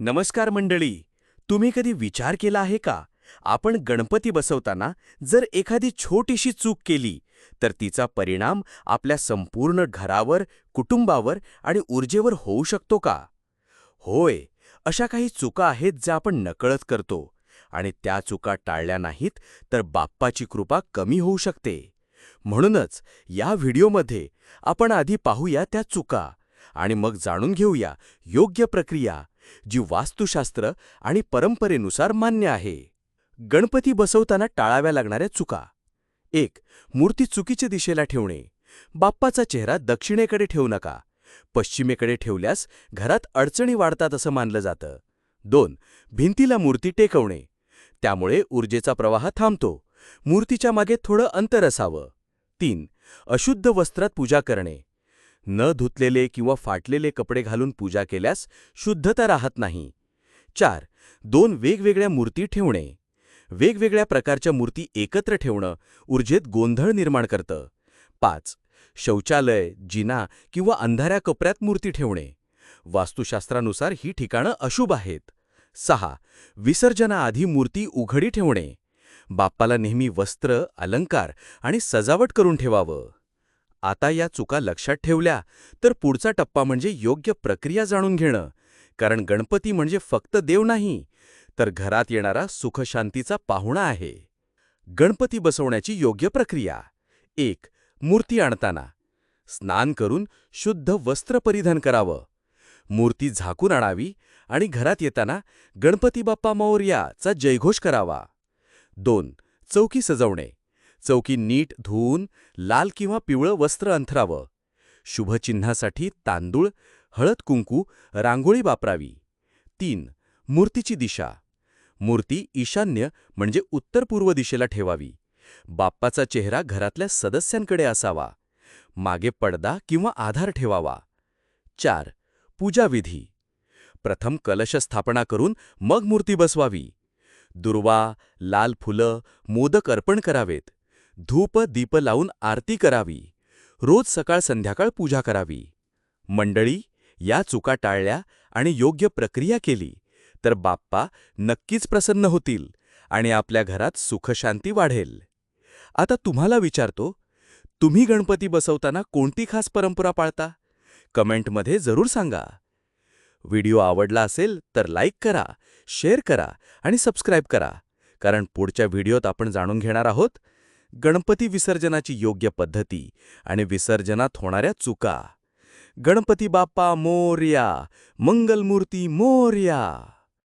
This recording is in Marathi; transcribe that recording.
नमस्कार मंडळी तुम्ही कधी विचार केला आहे का? आपण गणपती बसवताना जर एखादी छोटीशी चूक केली तर तिचा परिणाम आपल्या संपूर्ण घरावर कुटुंबावर आणि ऊर्जेवर होऊ शकतो का? होय अशा काही चुका आहेत ज्या आपण नकळत करतो आणि त्या चुका टाळल्या नाहीत तर बाप्पाची कृपा कमी होऊ शकते. म्हणूनच या व्हिडिओमध्ये आपण आधी पाहूया त्या चुका आणि मग जाणून घेऊया योग्य प्रक्रिया जी वास्तुशास्त्र आणि परंपरेनुसार मान्य आहे. गणपती बसवताना टाळाव्या लागणाऱ्या चुका. एक मूर्ती चुकीच्या दिशेला ठेवणे. बाप्पाचा चेहरा दक्षिणेकडे ठेवू नका. पश्चिमेकडे ठेवल्यास घरात अडचणी वाढतात असं मानलं जातं. दोन भिंतीला मूर्ती टेकवणे. त्यामुळे ऊर्जेचा प्रवाह थांबतो. मूर्तीच्या मागे थोडं अंतर असावं. तीन अशुद्ध वस्त्रात पूजा करणे. न धुतलेले किंवा फाटलेले कपडे घालून पूजा केल्यास शुद्धता राहत नाही. चार दोन वेगवेगळ्या मूर्ती ठेवणे. वेगवेगळ्या प्रकारच्या मूर्ती एकत्र ठेवणं ऊर्जेत गोंधळ निर्माण करतं. पाच शौचालय जिना किंवा अंधाऱ्या कपऱ्यात मूर्ती ठेवणे. वास्तुशास्त्रानुसार ही ठिकाणं अशुभ आहेत. सहा विसर्जनाआधी मूर्ती उघडी ठेवणे. बाप्पाला नेहमी वस्त्र अलंकार आणि सजावट करून ठेवावं. आता या चुका लक्षात ठेवल्या तर पुढचा टप्पा म्हणजे योग्य प्रक्रिया जाणून घेणं. कारण गणपती म्हणजे फक्त देव नाही तर घरात येणारा सुखशांतीचा पाहुणा आहे. गणपती बसवण्याची योग्य प्रक्रिया. एक मूर्ती आणताना. स्नान करून शुद्ध वस्त्र परिधान करावं. मूर्ती झाकून आणावी आणि घरात येताना गणपती बाप्पा मौर्याचा जयघोष करावा. दोन चौकी सजवणे. चौकी नीट धुवून लाल किंवा पिवळं वस्त्र अंथरावं. शुभचिन्हासाठी तांदूळ हळद कुंकू रांगोळी वापरावी. तीन मूर्तीची दिशा. मूर्ती ईशान्य म्हणजे उत्तर पूर्व दिशेला ठेवावी. बाप्पाचा चेहरा घरातल्या सदस्यांकडे असावा. मागे पडदा किंवा आधार ठेवावा. चार पूजाविधी. प्रथम कलश स्थापना करून मग मूर्ती बसवावी. दुर्वा लाल फुलं मोदक अर्पण करावेत. धूप दीप लावून आरती करावी. रोज सकाळ संध्याकाळ पूजा करावी. मंडळी या चुका टाळल्या आणि योग्य प्रक्रिया केली तर बाप्पा नक्कीच प्रसन्न होतील आणि आपल्या घरात सुखशांती वाढेल. आता तुम्हाला विचारतो तुम्ही गणपती बसवताना कोणती खास परंपरा पाळता? कमेंटमध्ये जरूर सांगा. व्हिडिओ आवडला असेल तर लाईक करा शेअर करा आणि सबस्क्राईब करा कारण पुढच्या व्हिडिओत आपण जाणून घेणार आहोत गणपती विसर्जनाची योग्य पद्धती आणि विसर्जनात होणाऱ्या चुका. गणपती बाप्पा मोर्या मंगलमूर्ती मोर्या.